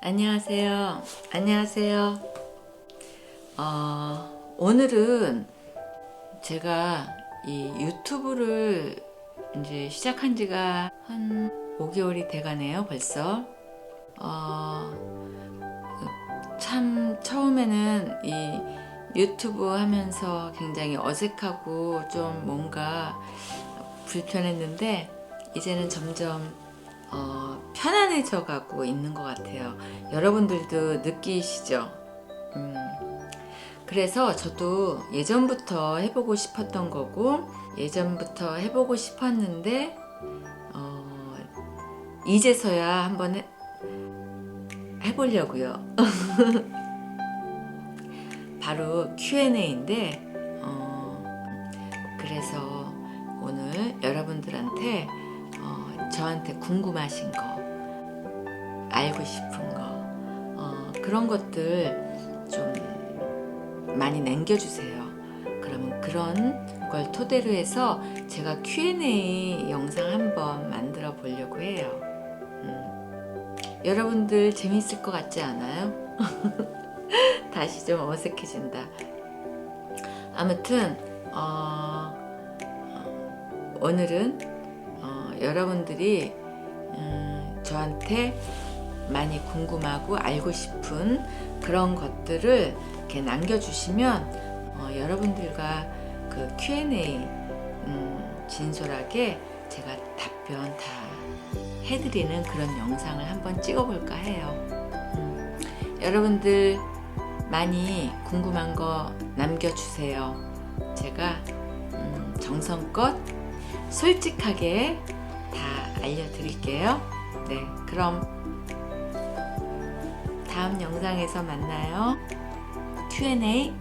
안녕하세요. 안녕하세요. 어, 오늘은 제가 이 유튜브를 이제 시작한 지가 한 5개월이 돼가네요, 벌써. 어, 참, 처음에는 이 유튜브 하면서 굉장히 어색하고 좀 뭔가 불편했는데, 이제는 점점 어, 편안해져 가고 있는 것 같아요. 여러분들도 느끼시죠? 음, 그래서 저도 예전부터 해보고 싶었던 거고, 예전부터 해보고 싶었는데, 어, 이제서야 한번 해, 해보려고요. 바로 Q&A인데, 어, 그래서 오늘 여러분들한테 어, 저한테 궁금하신 거, 알고 싶은 거, 어, 그런 것들 좀 많이 남겨주세요. 그러면 그런 걸 토대로 해서 제가 Q&A 영상 한번 만들어 보려고 해요. 음, 여러분들 재밌을 것 같지 않아요? 다시 좀 어색해진다. 아무튼 어, 어, 오늘은 어, 여러분들이 음, 저한테 많이 궁금하고 알고 싶은 그런 것들을 이렇게 남겨주시면 어, 여러분들과 그 Q&A 음, 진솔하게 제가 답변 다 해드리는 그런 영상을 한번 찍어볼까 해요. 음, 여러분들 많이 궁금한 거 남겨주세요. 제가 음, 정성껏 솔직하게 다 알려드릴게요. 네, 그럼 다음 영상에서 만나요. Q&A